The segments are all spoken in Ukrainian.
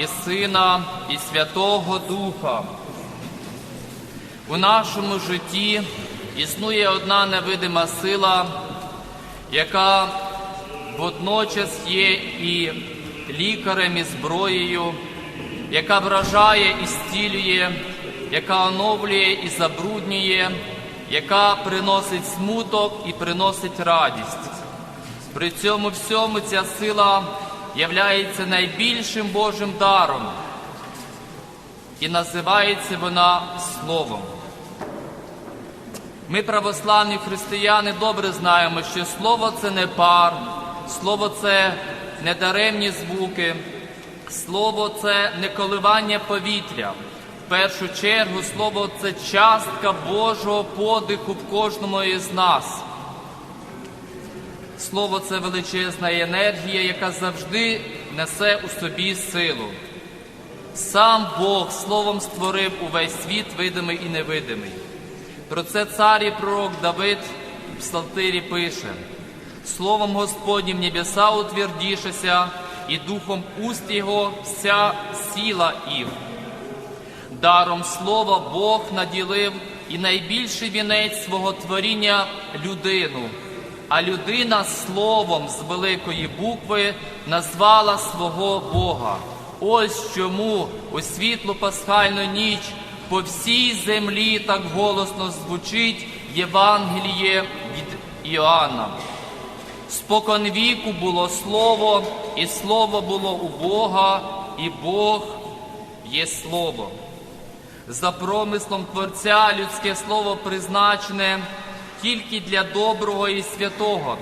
і Сина, і Святого Духа. У нашому житті існує одна невидима сила, яка водночас є і лікарем, і зброєю, яка вражає і стілює, яка оновлює і забруднює, яка приносить смуток і приносить радість. При цьому всьому ця сила являється найбільшим Божим даром і називається вона Словом. Ми, православні християни, добре знаємо, що слово це не пар, слово це не даремні звуки, слово це не коливання повітря. В першу чергу слово це частка Божого подиху в кожному із нас. Слово це величезна енергія, яка завжди несе у собі силу. Сам Бог словом створив увесь світ, видимий і невидимий. Про це цар і пророк Давид в Псалтирі пише: Словом Господнім небеса утвердішася, і духом уст Його вся сіла їх. Даром слова Бог наділив і найбільший вінець свого творіння людину, а людина словом з великої букви назвала свого Бога. Ось чому у світлу пасхальну ніч по всій землі так голосно звучить Євангеліє від Іоанна. Спокон віку було слово, і слово було у Бога, і Бог є слово. За промислом Творця людське слово призначене тільки для доброго і святого,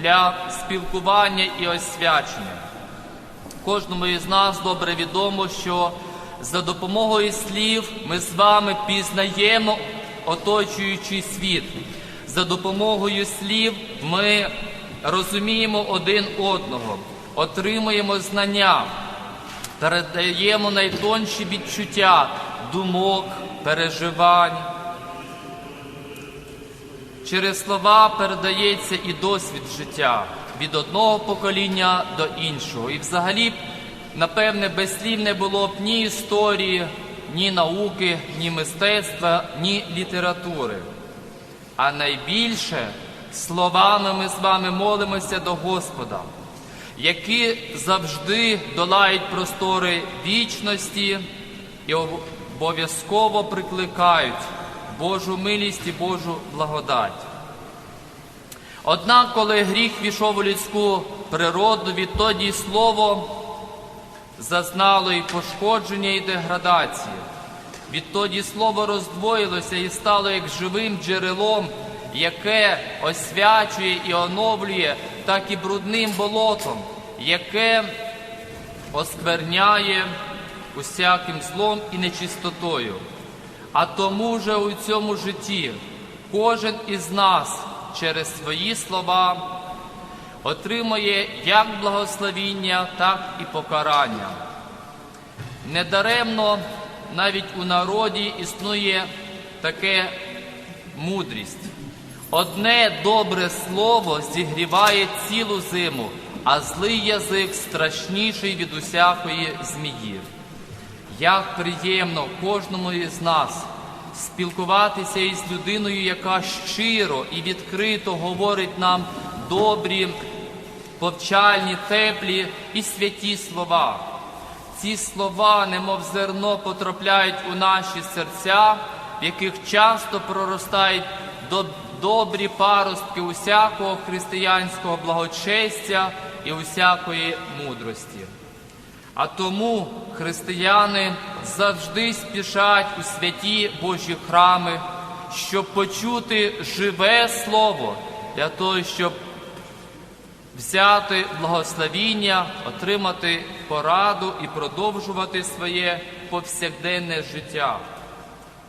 для спілкування і освячення. Кожному із нас добре відомо, що за допомогою слів ми з вами пізнаємо оточуючий світ. За допомогою слів ми розуміємо один одного, отримуємо знання, передаємо найтонші відчуття, думок, переживань. Через слова передається і досвід життя від одного покоління до іншого. І взагалі, напевне, без слів не було б ні історії, ні науки, ні мистецтва, ні літератури. А найбільше словами ми з вами молимося до Господа, які завжди долають простори вічності і обов'язково прикликають Божу милість і Божу благодать. Однак, коли гріх війшов у людську природу, відтоді слово зазнало і пошкодження, і деградації. Відтоді слово роздвоїлося і стало як живим джерелом, яке освячує і оновлює, так і брудним болотом, яке оскверняє усяким злом і нечистотою. А тому же у цьому житті кожен із нас через свої слова отримує як благословіння, так і покарання. Недаремно навіть у народі існує таке мудрість. Одне добре слово зігріває цілу зиму, а злий язик страшніший від усякої змії. Як приємно кожному із нас спілкуватися із людиною, яка щиро і відкрито говорить нам добрі, повчальні, теплі і святі слова. Ці слова, немов зерно, потрапляють у наші серця, в яких часто проростають добрі паростки усякого християнського благочестя і усякої мудрості. А тому християни завжди спішать у святі Божі храми, щоб почути живе Слово для того, щоб взяти благословіння, отримати пораду і продовжувати своє повсякденне життя.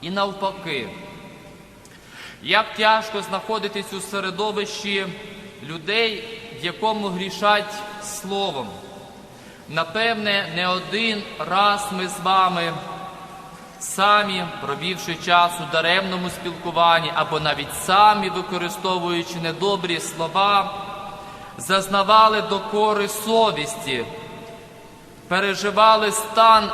І навпаки, як тяжко знаходитись у середовищі людей, в якому грішать словом. Напевне, не один раз ми з вами, самі провівши час у даремному спілкуванні, або навіть самі використовуючи недобрі слова, зазнавали докори совісті переживали стан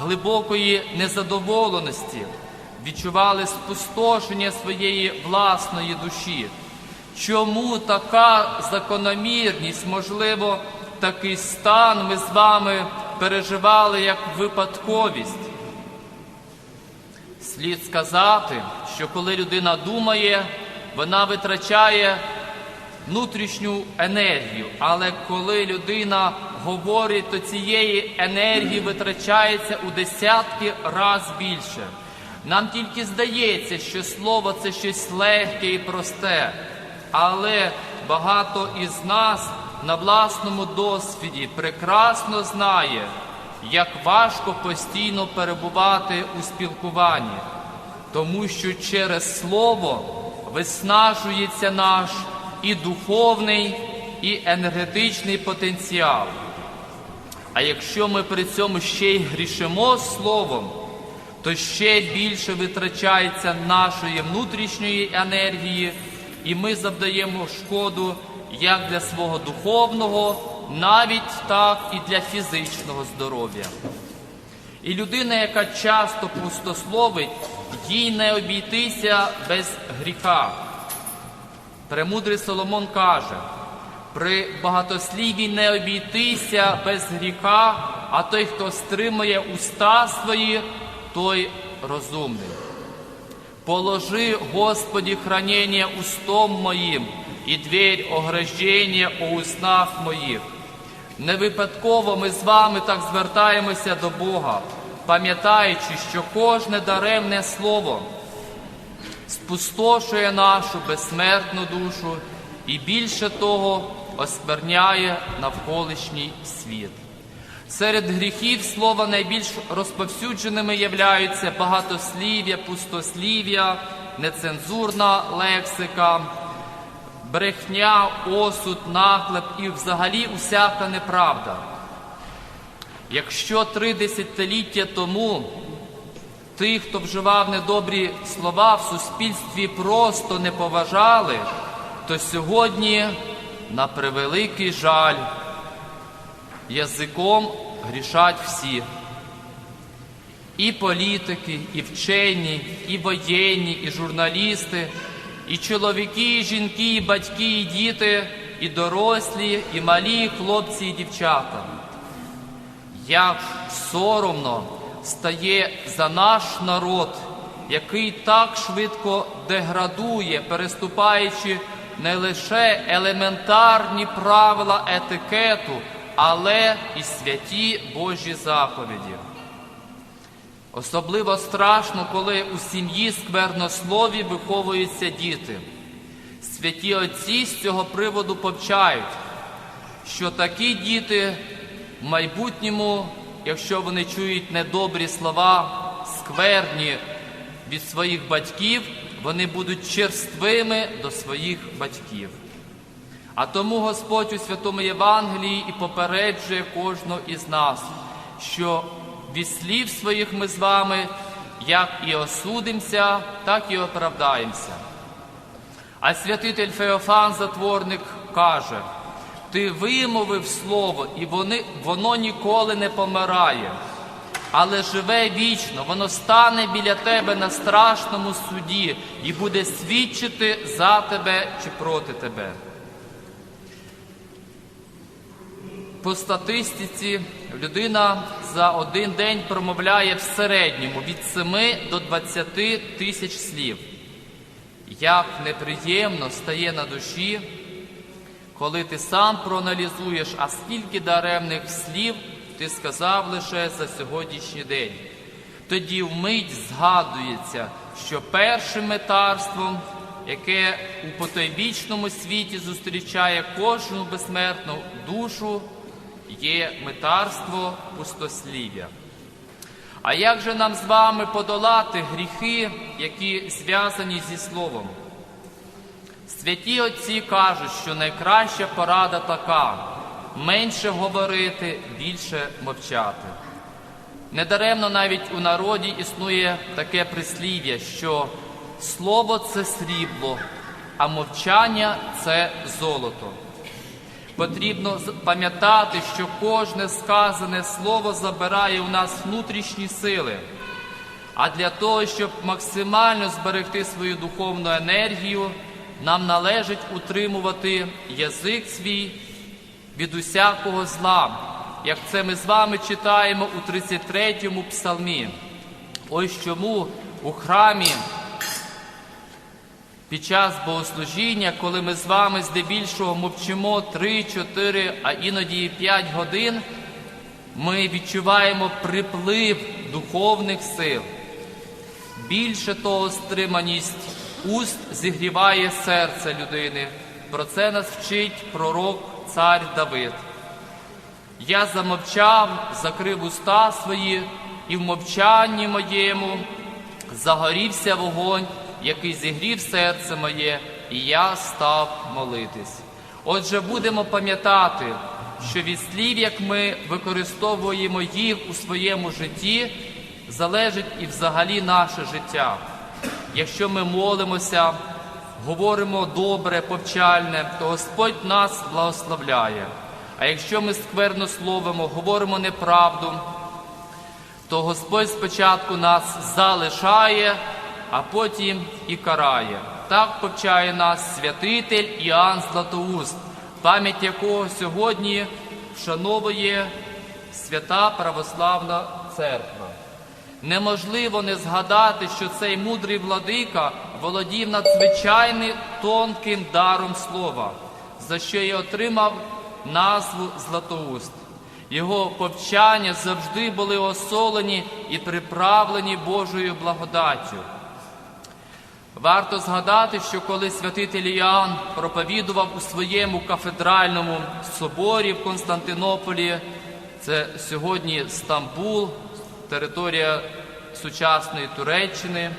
глибокої незадоволеності, відчували спустошення своєї власної душі. Чому така закономірність, можливо, такий стан ми з вами переживали як випадковість? Слід сказати, що коли людина думає, вона витрачає внутрішню енергію, але коли людина говорить, то цієї енергії витрачається у десятки разів більше. Нам тільки здається, що слово це щось легке і просте, але багато із нас на власному досвіді прекрасно знає, як важко постійно перебувати у спілкуванні, тому що через слово виснажується наш і духовний, і енергетичний потенціал. А якщо ми при цьому ще й грішимо словом, то ще більше витрачається нашої внутрішньої енергії, і ми завдаємо шкоду як для свого духовного, навіть так і для фізичного здоров'я. І людина, яка часто пустословить, їй не обійтися без гріха. Премудрий Соломон каже, при багатосліві не обійтися без гріха, а той, хто стримує уста свої, той розумний. Положи, Господи, хранение устом моїм і дверь ограждення у уснах моїх. Не випадково ми з вами так звертаємося до Бога, пам'ятаючи, що кожне даремне слово спустошує нашу безсмертну душу і більше того оскверняє навколишній світ. Серед гріхів слова найбільш розповсюдженими являються багатослів'я, пустослів'я, нецензурна лексика, брехня, осуд, наклеп і взагалі усяка неправда. Якщо три десятиліття тому тих, хто вживав недобрі слова в суспільстві, просто не поважали, то сьогодні, на превеликий жаль, язиком грішать всі. І політики, і вчені, і воєнні, і журналісти, і чоловіки, і жінки, і батьки, і діти, і дорослі, і малі хлопці, і дівчата. Як соромно стає за наш народ, який так швидко деградує, переступаючи не лише елементарні правила етикету, але і святі Божі заповіді. Особливо страшно, коли у сім'ї сквернослові виховуються діти. Святі отці з цього приводу повчають, що такі діти в майбутньому, якщо вони чують недобрі слова, скверні від своїх батьків, вони будуть черствими до своїх батьків. А тому Господь у святому Євангелії і попереджує кожного із нас, що від слів своїх ми з вами як і осудимося, так і оправдаємося. А святитель Феофан, затворник, каже: ти вимовив слово, і вони, воно ніколи не помирає, але живе вічно, воно стане біля тебе на страшному суді і буде свідчити за тебе чи проти тебе. По статистиці людина за один день промовляє в середньому від 7 до 20 тисяч слів. Як неприємно стає на душі, коли ти сам проаналізуєш, а скільки даремних слів ти сказав лише за сьогоднішній день. Тоді вмить згадується, що першим метарством, яке у потойбічному світі зустрічає кожну безсмертну душу, є метарство пустослів'я. А як же нам з вами подолати гріхи, які зв'язані зі словом? Святі отці кажуть, що найкраща порада така менше говорити, більше мовчати. Недаремно навіть у народі існує таке прислів'я, що слово це срібло, а мовчання це золото. Потрібно пам'ятати, що кожне сказане слово забирає у нас внутрішні сили. А для того, щоб максимально зберегти свою духовну енергію, нам належить утримувати язик свій від усякого зла, як це ми з вами читаємо у 33-му псалмі. Ось чому у храмі під час богослужіння, коли ми з вами здебільшого мовчимо 3, 4, а іноді і 5 годин, ми відчуваємо приплив духовних сил. Більше того, стриманість уст зігріває серце людини. Про це нас вчить пророк цар Давид. Я замовчав, закрив уста свої, і в мовчанні моєму загорівся вогонь, який зігрів серце моє, і я став молитись. Отже, будемо пам'ятати, що від слів, як ми використовуємо їх у своєму житті, залежить і взагалі наше життя. Якщо ми молимося, говоримо добре, повчальне, то Господь нас благословляє. А якщо ми скверно словимо, говоримо неправду, то Господь спочатку нас залишає, а потім і карає. Так повчає нас святитель Іоанн Златоуст, пам'ять якого сьогодні вшановує свята православна церква. Неможливо не згадати, що цей мудрий владика володів надзвичайним тонким даром слова, за що й отримав назву Златоуст. Його повчання завжди були осолені і приправлені Божою благодаттю. Варто згадати, що коли святитель Іоанн проповідував у своєму кафедральному соборі в Константинополі, це сьогодні Стамбул, територія сучасної Туреччини,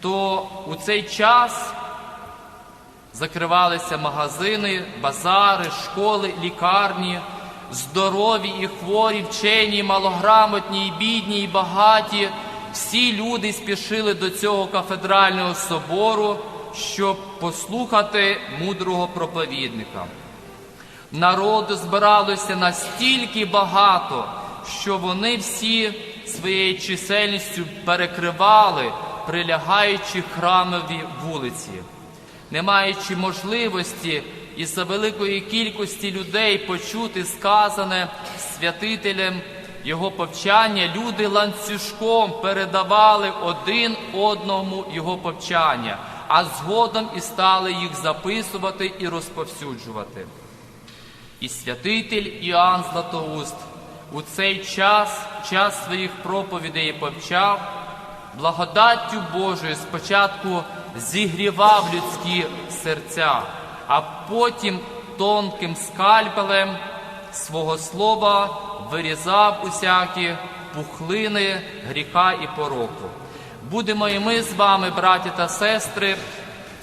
то у цей час закривалися магазини, базари, школи, лікарні, здорові і хворі, вчені, малограмотні, і бідні, і багаті. Всі люди спішили до цього кафедрального собору, щоб послухати мудрого проповідника. Народу збиралося настільки багато, що вони всі своєю чисельністю перекривали прилягаючі храмові вулиці. Не маючи можливості із-за великої кількості людей почути сказане святителем його повчання, люди ланцюжком передавали один одному його повчання, а згодом і стали їх записувати і розповсюджувати. І святитель Іоанн Златоуст у цей час, час своїх проповідей повчав, благодаттю Божою спочатку зігрівав людські серця, а потім тонким скальпелем свого слова вирізав усякі пухлини гріха і пороку. Будемо і ми з вами, браті та сестри,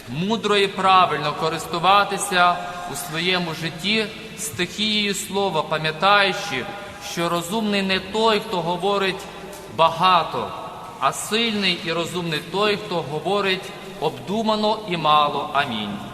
мудро і правильно користуватися у своєму житті стихією слова, пам'ятаючи, що розумний не той, хто говорить багато, а сильний і розумний той, хто говорить обдумано і мало. Амінь.